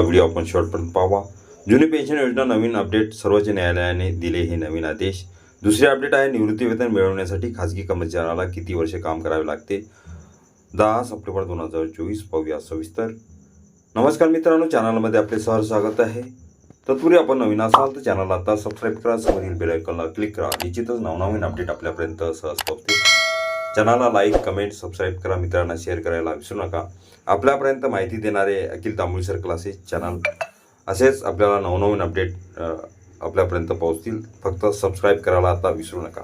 Video आपण शेवटपर्यंत पाहावा जुनी पेन्शन योजना नवीन अपडेट सर्वोच्च न्यायालयाने दिले हे नवीन आदेश. दुसरे अपडेट आहे निवृत्तीवेतन मिळवण्यासाठी खाजगी कर्मचाऱ्याला किती वर्षे काम करावे लागते? दहा सप्टेंबर दोन हजार चोवीस पाहूया सविस्तर. नमस्कार मित्रांनो चॅनलमध्ये आपले सहर स्वागत आहे. तत्पूर्वी आपण नवीन असाल तर चॅनल आता सबस्क्राईब करा समोरील बेलायकॉनला क्लिक करा. निश्चितच नवनवीन अपडेट आपल्यापर्यंत सहज पोहोचते चॅनलला लाईक कमेंट सबस्क्राईब करा मित्रांना शेअर करायला विसरू नका. आपल्यापर्यंत माहिती देणारे अखिल तांबुळसर क्लासेस चॅनल. असेच आपल्याला नवनवीन अपडेट आपल्यापर्यंत पोहोचतील. फक्त सबस्क्राईब करायला आता विसरू नका.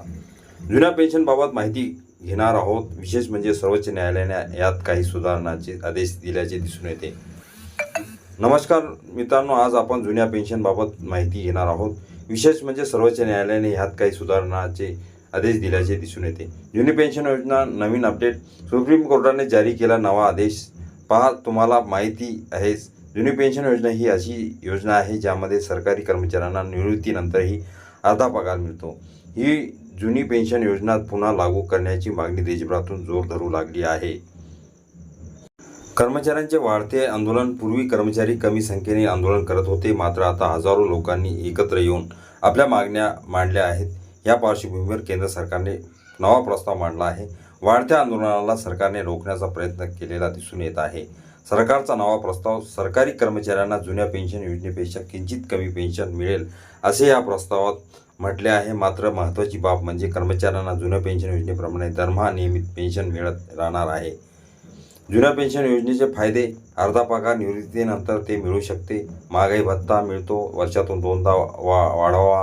जुन्या पेन्शनबाबत माहिती घेणार आहोत. विशेष म्हणजे सर्वोच्च न्यायालयाने यात काही सुधारणाचे आदेश दिल्याचे दिसून येते. नमस्कार मित्रांनो आज आपण जुन्या पेन्शनबाबत माहिती घेणार आहोत. विशेष म्हणजे सर्वोच्च न्यायालयाने ह्यात काही सुधारणाचे आदेश दिल्याचे दिसून येते. जुनी पेन्शन योजना नवीन अपडेट. सुप्रीम कोर्टाने जारी केला नवा आदेश. पहा तुम्हाला माहिती आहेच जुनी पेन्शन योजना ही अशी योजना आहे ज्यामध्ये सरकारी कर्मचाऱ्यांना निवृत्तीनंतरही अर्धा पगार मिळतो. ही जुनी पेन्शन योजना पुन्हा लागू करण्याची मागणी देशभरातून जोर धरू लागली आहे. कर्मचाऱ्यांचे वाढते आंदोलन. पूर्वी कर्मचारी कमी संख्येने आंदोलन करत होते. मात्र आता हजारो लोकांनी एकत्र येऊन आपल्या मागण्या मांडल्या आहेत. या पार्श्वभूमीवर केंद्र सरकारने नवा प्रस्ताव मांडला आहे. वाढत्या आंदोलनाला सरकारने रोखण्याचा प्रयत्न केलेला दिसून येत आहे. सरकारचा नवा प्रस्ताव सरकारी कर्मचाऱ्यांना जुन्या पेन्शन योजनेपेक्षा किंचित कमी पेन्शन मिळेल असे या प्रस्तावात म्हटले आहे. मात्र महत्त्वाची बाब म्हणजे कर्मचाऱ्यांना जुन्या पेन्शन योजनेप्रमाणे दरमहा नियमित पेन्शन मिळत राहणार आहे. जुन्या पेन्शन योजनेचे फायदे अर्धा पगार निवृत्तीनंतर ते मिळू शकते. महागाई भत्ता मिळतो वर्षातून दोनदा वा वाढावा.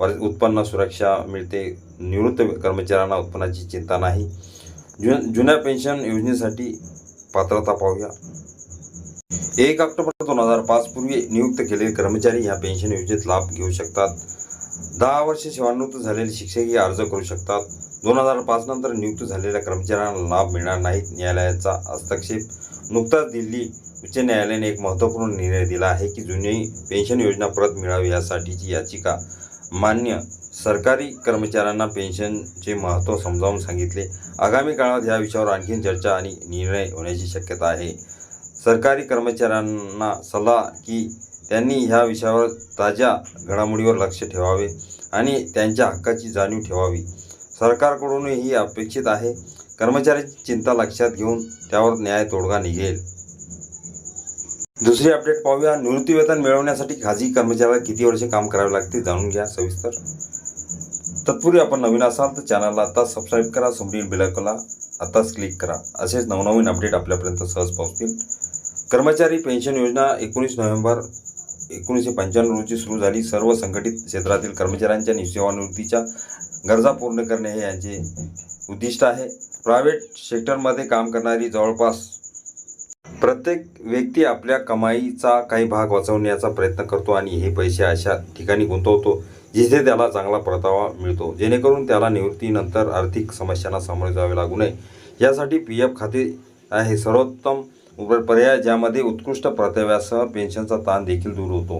वर उत्पन्न सुरक्षा मिळते. निवृत्त कर्मचाऱ्यांना उत्पन्नाची चिंता नाही. जु जुन्या पेन्शन योजनेसाठी पात्रता पाहूया. एक ऑक्टोबर दोन हजार पाचपूर्वी नियुक्त केलेले कर्मचारी ह्या पेन्शन योजनेत लाभ घेऊ शकतात. दहा वर्षे सेवानिवृत्त झालेले शिक्षकही अर्ज करू शकतात. दोन हजार पाच नंतर नियुक्त झालेल्या कर्मचाऱ्यांना लाभ मिळणार नाहीत. न्यायालयाचा हस्तक्षेप. नुकताच दिल्ली उच्च न्यायालयाने एक महत्त्वपूर्ण निर्णय दिला आहे की जुनी पेन्शन योजना परत मिळावी यासाठीची याचिका मान्य सरकारी कर्मचाऱ्यांना पेन्शनचे महत्त्व समजावून सांगितले. आगामी काळात या विषयावर आणखी चर्चा आणि निर्णय होण्याची शक्यता आहे. सरकारी कर्मचाऱ्यांना सल्ला की त्यांनी ह्या विषयावर ताज्या घडामोडीवर लक्ष ठेवावे आणि त्यांच्या हक्काची जाणीव ठेवावी. सरकारकडूनही ही अपेक्षित आहे. कर्मचाऱ्यांची चिंता लक्षात घेऊन त्यावर न्याय तोडगा निघेल. दुसरी अपडेट पाहूया. निवृत्तीवेतन मिळवण्यासाठी खाजगी कर्मचाऱ्याला किती वर्षे काम करावे लागते जाणून घ्या सविस्तर. तत्पूर्वी आपण नवीन असाल तर चॅनलला आता सबस्क्राईब करा समोरील बेलायकॉनला आताच क्लिक करा. असेच नवनवीन अपडेट आपल्यापर्यंत सहज पोहोचतील. कर्मचारी पेन्शन योजना एकोणीस नोव्हेंबर एकोणीसशे पंच्याण्णव रोजी सुरू झाली. सर्व संघटित क्षेत्रातील कर्मचाऱ्यांच्या नि- सेवानिवृत्तीच्या गरजा पूर्ण करणे हे यांचे उद्दिष्ट आहे. प्रायव्हेट सेक्टरमध्ये काम करणारी जवळपास प्रत्येक व्यक्ती आपल्या कमाईचा काही भाग वाचवण्याचा प्रयत्न करतो आणि हे पैसे अशा ठिकाणी गुंतवतो जिथे त्याला चांगला परतावा मिळतो. जेणेकरून त्याला निवृत्तीनंतर आर्थिक समस्यांना सामोरे जावे लागू नये. यासाठी पी एफ खाते आहे. सर्वोत्तम पर्याय ज्यामध्ये उत्कृष्ट परताव्यासह पेन्शनचा ताण देखील दूर होतो.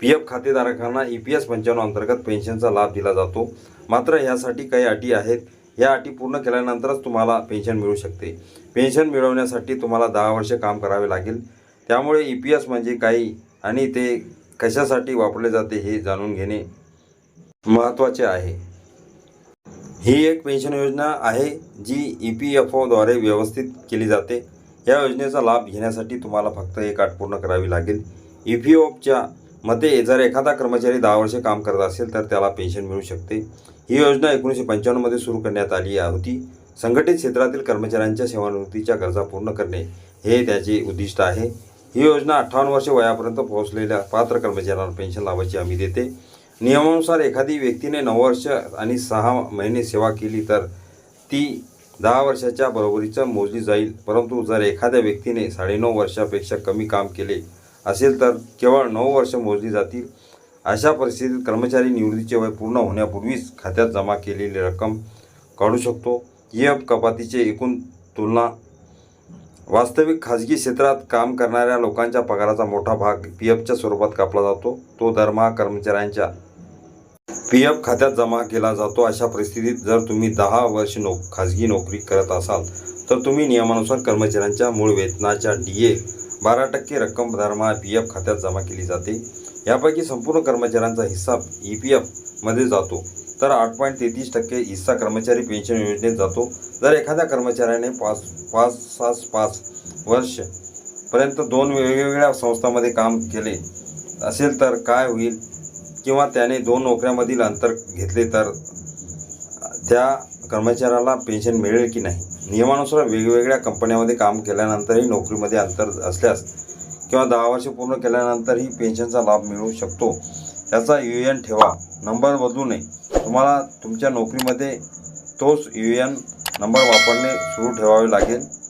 पी एफ खातेधारकांना ई पी एस पंच्याण्णव अंतर्गत पेन्शनचा लाभ दिला जातो. मात्र ह्यासाठी काही अटी आहेत. या अटी पूर्ण केल्यानंतरच तुम्हाला पेन्शन मिळू शकते. पेन्शन मिळवण्यासाठी तुम्हाला दहा वर्ष काम करावे लागेल. त्यामुळे ई पी एस म्हणजे काही आणि ते कशासाठी वापरले जाते हे जाणून घेणे महत्त्वाचे आहे. ही एक पेन्शन योजना आहे जी ई पी एफ ओद्वारे व्यवस्थित केली जाते. या योजनेचा लाभ घेण्यासाठी तुम्हाला फक्त एक अट पूर्ण करावी लागेल. ई पी एफच्या मते जर एखादा कर्मचारी दहा वर्षे काम करत असेल तर त्याला पेन्शन मिळू शकते. ही योजना एकोणीसशे पंच्याण्णवमध्ये सुरू करण्यात आली होती. संघटित क्षेत्रातील कर्मचाऱ्यांच्या सेवानिवृत्तीच्या गरजा पूर्ण करणे हे त्याचे उद्दिष्ट आहे. ही योजना अठ्ठावन्न वर्षे वयापर्यंत पोहोचलेल्या पात्र कर्मचाऱ्यांना पेन्शन लाभाची हमी देते. नियमानुसार एखादी व्यक्तीने नऊ वर्ष आणि सहा महिने सेवा केली तर ती दहा वर्षाच्या बरोबरीचं मोजली जाईल. परंतु जर एखाद्या व्यक्तीने साडेनऊ वर्षापेक्षा कमी काम केले असेल तर केवळ नऊ वर्ष मोजली जातील. अशा परिस्थितीत कर्मचारी निवृत्तीचे वय पूर्ण होण्यापूर्वीच खात्यात जमा केलेली रक्कम काढू शकतो. ई एफ कपातीचे एकूण तुलना वास्तविक खाजगी क्षेत्रात काम करणाऱ्या लोकांच्या पगाराचा मोठा भाग पी एफच्या स्वरूपात कापला जातो. तो दरमहा कर्मचाऱ्यांच्या पी एफ खात्यात जमा केला जातो अशा परिस्थितीत जर तुम्ही दहा वर्ष नो खाजगी नोकरी करत असाल तर तुम्ही नियमानुसार कर्मचाऱ्यांच्या मूळ वेतनाच्या डी ए बारा टक्के रक्कम दरमहा पी एफ खात्यात जमा केली जाते. यापैकी संपूर्ण कर्मचाऱ्यांचा हिस्सा ई पी एफमध्ये जातो. तर आठ पॉईंट तेहतीस टक्के हिस्सा कर्मचारी पेन्शन योजनेत जातो. जर एखाद्या कर्मचाऱ्याने पाच पाच सात पाच वर्ष पर्यंत दोन वेगवेगळ्या संस्थांमध्ये काम केले असेल तर काय होईल? किंवा त्याने दोन नोकऱ्यामधील अंतर घेतले तर त्या कर्मचाऱ्याला पेन्शन मिळेल की नाही? नियमानुसार वेगवेगळ्या कंपन्यामध्ये काम केल्यानंतरही नोकरीमध्ये अंतर असल्यास किंवा दहा वर्ष पूर्ण केल्यानंतरही पेन्शनचा लाभ मिळू शकतो. त्याचा यू एन ठेवा. नंबर बदलू नये. तुम्हाला तुमच्या नोकरीमध्ये तोच यू एन नंबर वापरणे सुरू ठेवावे लागेल.